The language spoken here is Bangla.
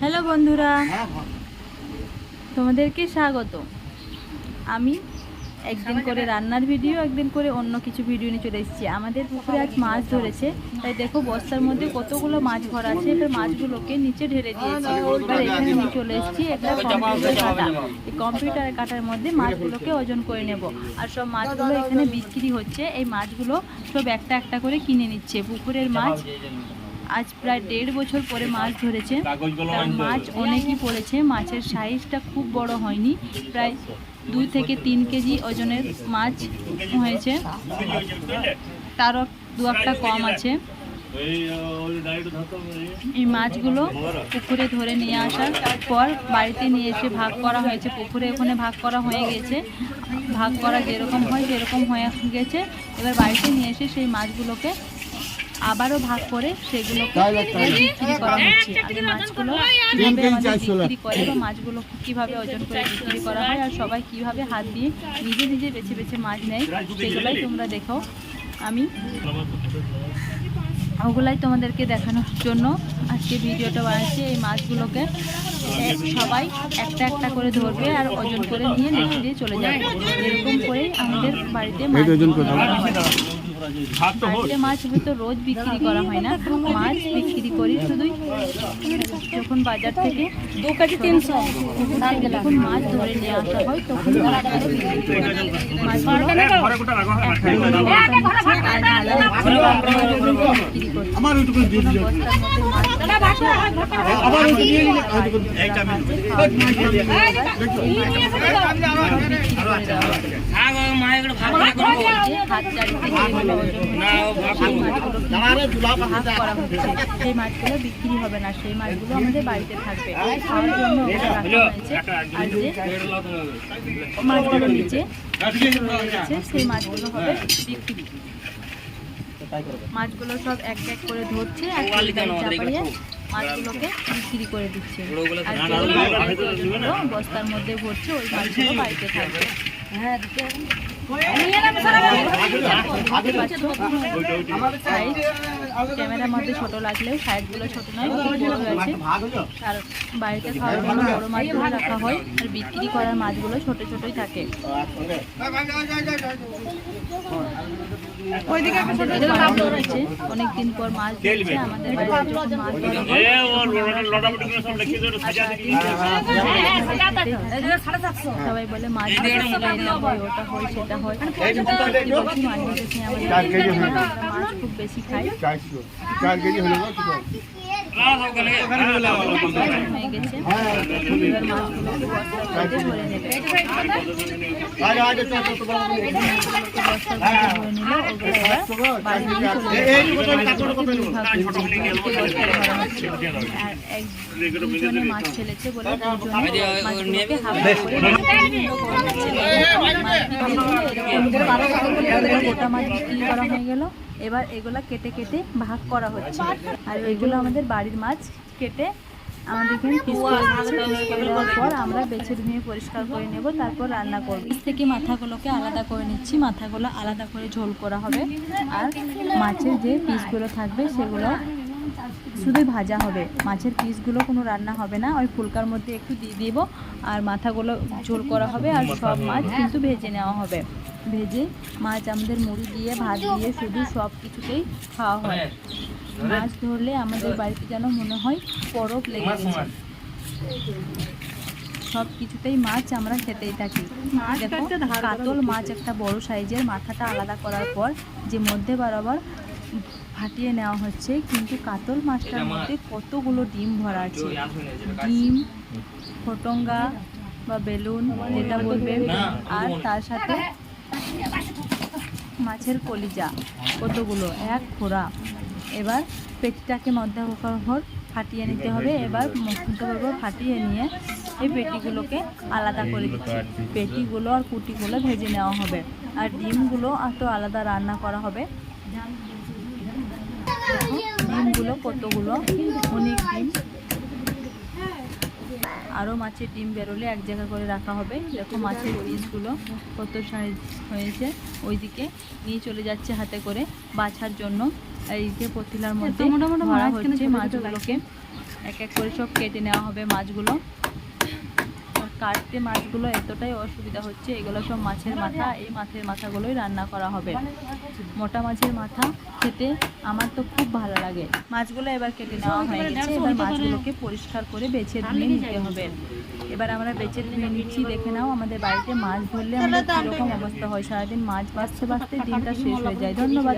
হ্যালো বন্ধুরা। তোমাদেরকে স্বাগত। আমি একদিন করে রান্নার ভিডিও একদিন করে অন্য কিছু ভিডিও নিয়ে চলে এসেছি। আমাদের পুকুরে আজ মাছ ধরেছে। তাই দেখো বস্তার মধ্যে কতগুলো মাছ ভরা আছে। এবার মাছগুলোকে নিচে ঢেলে দিয়েছি। এবার এখানে নিয়ে চলে এসেছি এটা কম্পিউটার কাটা। এই কম্পিউটার কাটার মধ্যে মাছগুলোকে ওজন করে নেব। আর সব মাছগুলো এখানে বিক্রি হচ্ছে। এই মাছগুলো সব একটা একটা করে কিনে নিচ্ছে। পুকুরের মাছ আজ প্রায় দেড় বছর পরে মাছ ধরেছে। তার মাছ অনেকই পড়েছে মাছের সাইজটা খুব বড় হয়নি প্রায় দুই থেকে তিন কেজি ওজনের মাছ হয়েছে। তারও দু একটা কম আছে। এই মাছগুলো পুকুরে ধরে নিয়ে আসার পর বাড়িতে নিয়ে এসে ভাগ করা হয়েছে। পুকুরে ওখানে ভাগ করা হয়ে গেছে। ভাগ করা যেরকম হয় সেরকম হয়ে গেছে। এবার বাড়িতে নিয়ে এসে সেই মাছগুলোকে আবারও ভাগ করে সেগুলোকে বিক্রি করা হচ্ছে। আগে মাছগুলো কীভাবে বিক্রি করে বা মাছগুলো কীভাবে ওজন করে বিক্রি করা হয় আর সবাই কীভাবে হাত দিয়ে নিজে নিজে বেছে বেছে মাছ নেয় সেগুলাই তোমরা দেখো। আমি ওগুলাই তোমাদেরকে দেখানোর জন্য আজকে ভিডিওটা বানাচ্ছি। এই মাছগুলোকে সবাই একটা একটা করে ধরবে আর ওজন করে নিয়ে রেখে দিয়ে চলে যাবে। এরকম করেই আমাদের বাড়িতে মাছ করা হয়। বাড়িতে মাছ হয়তো রোজ বিক্রি করা হয় না মাছ বিক্রি করি শুধুই যখন বাজার থেকে দু কেজি তিনশো যখন মাছ ধরে নিয়ে আসা হয় তখন মাছগুলো হয়। সেই মাছগুলো বিক্রি হবে না সেই মাছগুলো আমাদের বাড়িতে থাকবে খাওয়ার মাছগুলো নিচে সেই মাছগুলো হবে বিক্রি মাছগুলো সব এক এক করে ধরছে আর গাড়ি চাপাইয়ে মাছগুলোকে বিক্রি করে দিচ্ছে বস্তার মধ্যে ভরছে ওই মাছগুলো বাড়িতে থাকবে দেখতে 我也 ক্যামেরার মধ্যে ছোট লাগলেও সাইডগুলো ছোট নয় বড় আছে। আর বাড়িতে খাওয়ার জন্য বড় মাছগুলো রাখা হয় আর বিক্রি করার মাছগুলো ছোট ছোটই থাকে হচ্ছে অনেকদিন পর মাছ ধরছে আমাদের সবাই বলে মাছ ওটা হয় সেটা হয় ধরতে আমাদের আমরা মাছ খুব বেশি খাই চারশো চার কেজি হয়ে চল বড় বাড়ি নিয়ে চলে দুজনে মাছ মাছ বিক্রি করা হয়ে এবার এগুলা কেটে কেটে ভাগ করা হচ্ছে। আর এগুলো আমাদের বাড়ির মাছ, কেটে আমাদের এখানে পিস পর আমরা বেছে পরিষ্কার করে নেব তারপর রান্না থেকে মাথাগুলোকে আলাদা করে নিচ্ছি মাথাগুলো আলাদা করে ঝোল করা হবে আর মাছের যে পিসগুলো থাকবে সেগুলো শুধুই ভাজা হবে। মাছের পিসগুলো কোনো রান্না হবে না। ওই ফুলকার মধ্যে একটু দিয়ে দিব। আর মাথাগুলো ঝোল করা হবে আর সব মাছ কিন্তু ভেজে নেওয়া হবে। ভেজে মাছ আমাদের মুড়ি দিয়ে ভাত দিয়ে শুধু সব কিছুতেই খাওয়া হয়। মাছ ধরলে আমাদের বাড়িতে যেন মনে হয় পরব লেগে গেছে। সব কিছুতেই মাছ আমরা খেতেই থাকি। দেখো কাতল মাছ একটা বড় সাইজের। মাথাটা আলাদা করার পর যে মধ্যে বরাবর ফাটিয়ে নেওয়া হচ্ছে কিন্তু কাতল মাছটার মধ্যে কতগুলো ডিম ভরা আছে? ডিম ফটঙ্গা বা বেলুন যেটা বলবে আর তার সাথে মাছের কলিজা কতগুলো? এক ফোড়া এবার পেটিটাকে মধ্যে পর ফাটিয়ে নিতে হবে। এবার মধ্যে বরাবর ফাটিয়ে নিয়ে এই পেটিগুলোকে আলাদা করে দিচ্ছি। পেটিগুলো আর কুটিগুলো ভেজে নেওয়া হবে। আর ডিমগুলো আর তো আলাদা রান্না করা হবে। ডিমগুলো কতগুলো অনেক ডিম। আরও মাছের ডিম বেরোলে এক জায়গা করে রাখা হবে। দেখো মাছের পিসগুলো কত সাইজ হয়েছে। ওইদিকে নিয়ে চলে যাচ্ছে হাতে করে বাছার জন্য। এই যে পতিলার মধ্যে হচ্ছে মাছগুলোকে। এক এক করে সব কেটে নেওয়া হবে মাছগুলো। কাটতে মাছগুলো এতটাই অসুবিধা হচ্ছে, এগুলো সব মাছের মাথা, এই মাছের মাথাগুলোই রান্না করা হবে। মোটা মাছের মাথা খেতে আমার তো খুব ভালো লাগে। মাছগুলো এবার কেটে নেওয়া হয়ে গেছে, এবার মাছগুলোকে পরিষ্কার করে বেছে ধুয়ে নিতে হবে। এবার আমরা বেছে ধুয়ে নিচ্ছি, দেখে নাও আমাদের বাড়িতে মাছ ধরলে আমাদের কীরকম অবস্থা হয়। সারাদিন মাছ বাঁচতে বাঁচতে দিনটা শেষ হয়ে যায়। ধন্যবাদ।